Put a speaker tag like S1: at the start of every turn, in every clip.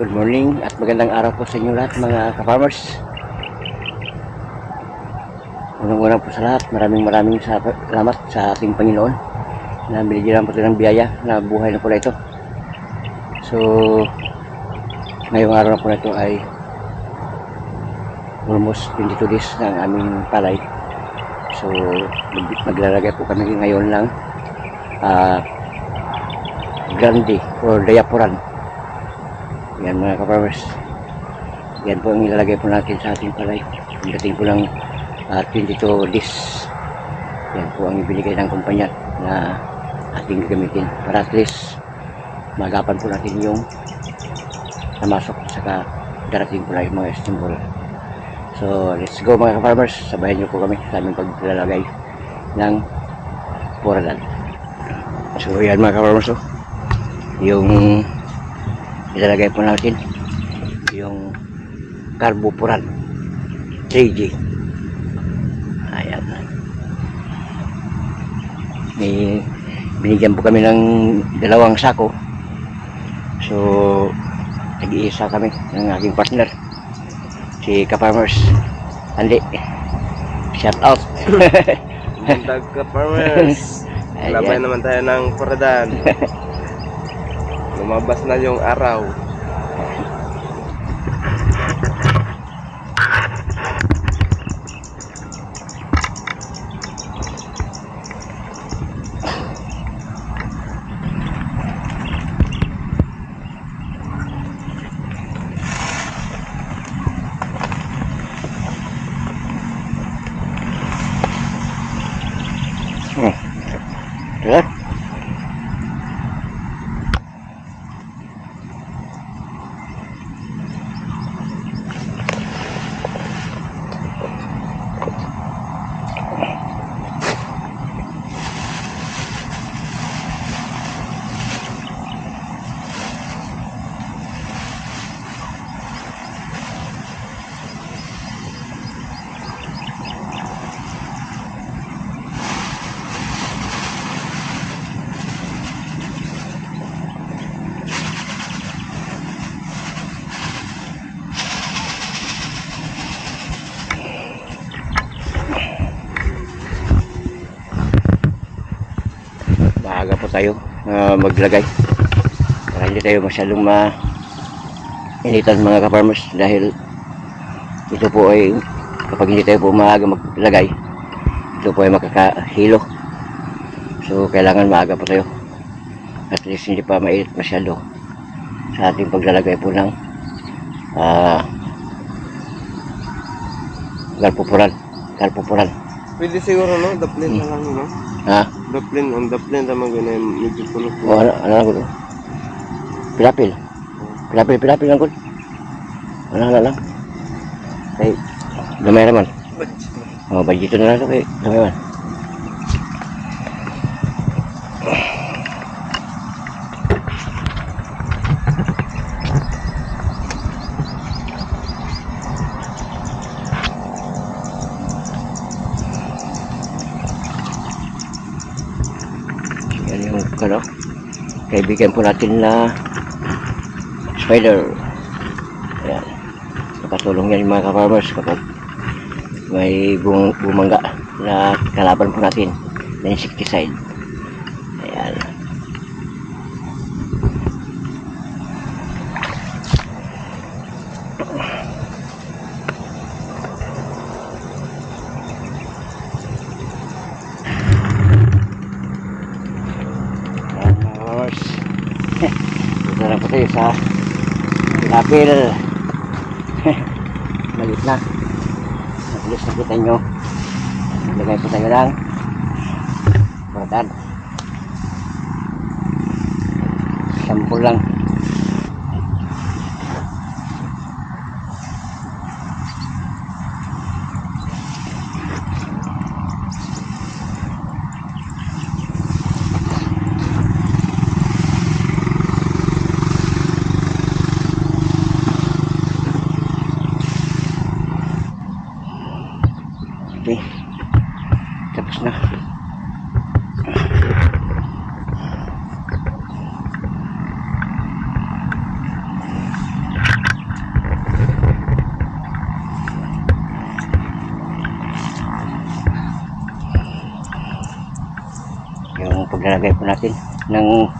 S1: Good morning at magandang araw po sa inyo lahat mga ka-farmers. Unang-unang po sa lahat, maraming maraming sa- salamat sa ating Panginoon na binigyan po ng biyaya na buhay na po na ito. So, ngayong araw na po na ito ay almost 22 days ng aming palay. So, mag- maglalagay po kami ngayon lang ah grande or diaporan. Yan mga ka-farmers. Yan po ang ilalagay po natin sa ating palay. Ang dating po ng ah, 22 days. Yan po ang ibinigay ng kumpanya na ating gagamitin para at least magapan po natin yung namasok saka darating po yung mga estimbol. So, let's go mga ka-farmers. Sabayan niyo po kami sa aming paglalagay ng poradan. So, yan mga ka-farmers. Oh. Yung ilalagay po natin yung carbopuran 3G. Ayan. May binigyan po kami ng dalawang sako. So, nag-iisa kami ng aking partner si Ka-Farmers Andi shout out
S2: Bundag ka farmers. Labay naman tayo ng paradan. Lumabas na yung araw.
S1: Tara. Maaga po tayo ah, maglagay. Para hindi tayo masyadong ma initan mga ka-farmers dahil ito po ay kapag hindi tayo po maaga maglagay ito po ay makakahilo. So kailangan maaga po tayo. At least hindi pa mainit masyado sa ating paglalagay po ng ah galpupuran galpupuran
S2: Pwede siguro no, daplin na lang no.
S1: ha
S2: Daplin, ang daplin naman ganun medyo kulot.
S1: O ano, ano lang ko to? Pilapil. Pilapil, pilapil lang ko. Ano na lang. Kay, gamay naman. O, budget na lang ito kay, gamay naman. Yan yung ano, kaibigan po natin na spider. Ayan. Nakatulong yan mga ka-farmers kapag may bum bumangga na kalaban po natin na insecticide. Ayan. Ayan mga ka-farmers. Dito na po tayo sa Pilapil. Malit na. At least nakita nyo. Naglagay po tayo ng Baradan. Sampul lang. okay tapos na. Yung paglalagay po natin ng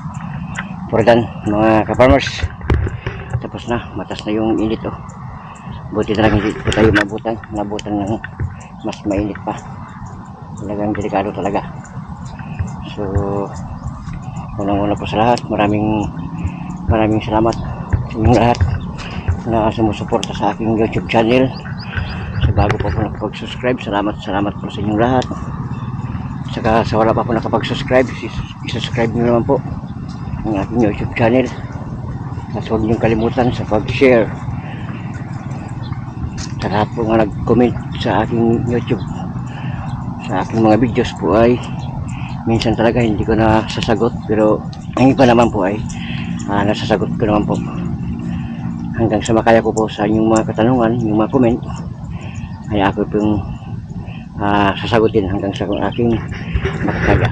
S1: pordan mga ka-farmers. Tapos na matas na yung init oh. Buti talaga hindi po tayo mabutan. Nabutan ng mas mainit pa. Talagang delikado talaga. So unang una po sa lahat maraming maraming salamat sa inyong lahat na sumusuporta sa aking youtube channel. Sa bago pa po nakapag-subscribe salamat salamat po sa inyong lahat. Saka sa wala pa po nakapag-subscribe is- i-subscribe nyo naman po ang aking youtube channel. At huwag niyong kalimutan sa pag-share lahat po nga nag-comment sa aking youtube. Sa aking mga videos po ay minsan talaga hindi ko na sasagot pero ang iba naman po ay ah, nasasagot ko naman po. Hanggang sa makaya ko po sa inyong mga katanungan yung mga comment ay ako pong ah, sasagutin hanggang sa aking makakaya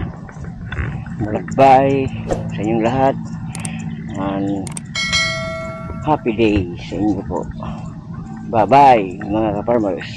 S1: bye sa inyong lahat and happy day sa inyo po bye bye mga ka-farmers